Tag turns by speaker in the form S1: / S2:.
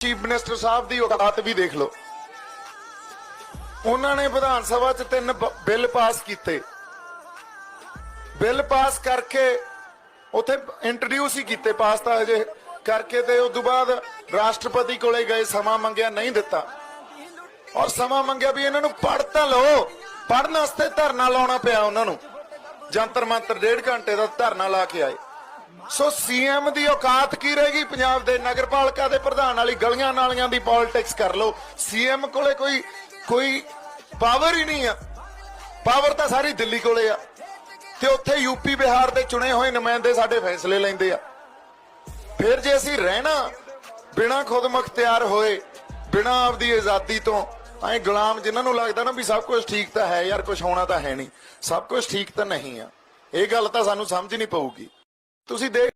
S1: Chief minister ਸਾਹਿਬ ਦੀ ਔਕਾਤ ਵੀ ਦੇਖ ਲਓ। ਉਹਨਾਂ ਨੇ ਵਿਧਾਨ ਸਭਾ 'ਚ ਤਿੰਨ ਬਿੱਲ ਪਾਸ ਕੀਤੇ। ਬਿੱਲ ਪਾਸ ਕਰਕੇ ਉਥੇ ਇੰਟਰੋਡਿਊਸ ਹੀ ਕੀਤੇ, ਪਾਸ ਤਾਂ ਹਜੇ ਕਰਕੇ ਤੇ ਉਸ ਤੋਂ ਬਾਅਦ ਰਾਸ਼ਟਰਪਤੀ ਕੋਲੇ ਗਏ, ਸਮਾਂ ਮੰਗਿਆ, ਨਹੀਂ ਦਿੱਤਾ। ਔਰ ਸਮਾਂ ਮੰਗਿਆ ਵੀ ਇਹਨਾਂ ਨੂੰ ਪੜ੍ਹ ਤਾਂ ਲਓ। ਪੜ੍ਹਨ ਵਾਸਤੇ ਧਰਨਾ ਲਾਉਣਾ ਪਿਆ ਉਹਨਾਂ ਨੂੰ। ਜੰਤਰ ਮੰਤਰ ਡੇਢ ਘੰਟੇ ਦਾ ਧਰਨਾ ਲਾ ਕੇ ਆਏ। ਸੋ ਸੀਐਮ ਦੀ ਔਕਾਤ ਕੀ ਰਹੇਗੀ? ਪੰਜਾਬ ਦੇ ਨਗਰਪਾਲਿਕਾ ਦੇ ਪ੍ਰਧਾਨ ਵਾਲੀ ਗਲੀਆਂ ਨਾਲੀਆਂ ਦੀ ਪੋਲਿਟਿਕਸ ਕਰ ਲਓ। ਸੀਐਮ ਕੋਲੇ ਕੋਈ ਕੋਈ ਪਾਵਰ ਹੀ ਨਹੀਂ ਆ। ਪਾਵਰ ਤਾਂ ਸਾਰੀ ਦਿੱਲੀ ਕੋਲੇ ਆ। ਤੇ ਉੱਥੇ ਯੂਪੀ ਬਿਹਾਰ ਦੇ ਚੁਣੇ ਹੋਏ ਨੁਮਾਇੰਦੇ ਸਾਡੇ ਫੈਸਲੇ ਲੈਂਦੇ ਆ। ਫਿਰ ਜੇ ਅਸੀਂ ਰਹਿਣਾ, ਬਿਨਾ ਖੁਦ ਮੁਖਤਿਆਰ ਹੋਏ, ਬਿਨਾ ਆਪਦੀ ਆਜ਼ਾਦੀ ਤੋਂ, ਐ ਗੁਲਾਮ ਜਿਨ੍ਹਾਂ ਨੂੰ ਲੱਗਦਾ ਨਾ ਵੀ ਸਭ ਕੁਝ ਠੀਕ ਤਾਂ ਹੈ ਯਾਰ ਕੁਝ ਹੋਣਾ ਤਾਂ ਹੈ ਨਹੀਂ। ਸਭ ਕੁਝ ਠੀਕ ਤਾਂ ਨਹੀਂ ਆ। ਇਹ ਗੱਲ ਤਾਂ ਸਾਨੂੰ ਸਮਝ ਨਹੀਂ ਪਊਗੀ। ਤੁਸੀਂ ਦੇਖ